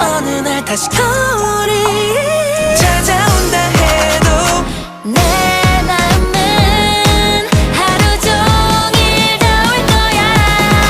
어느 날 다시 거울이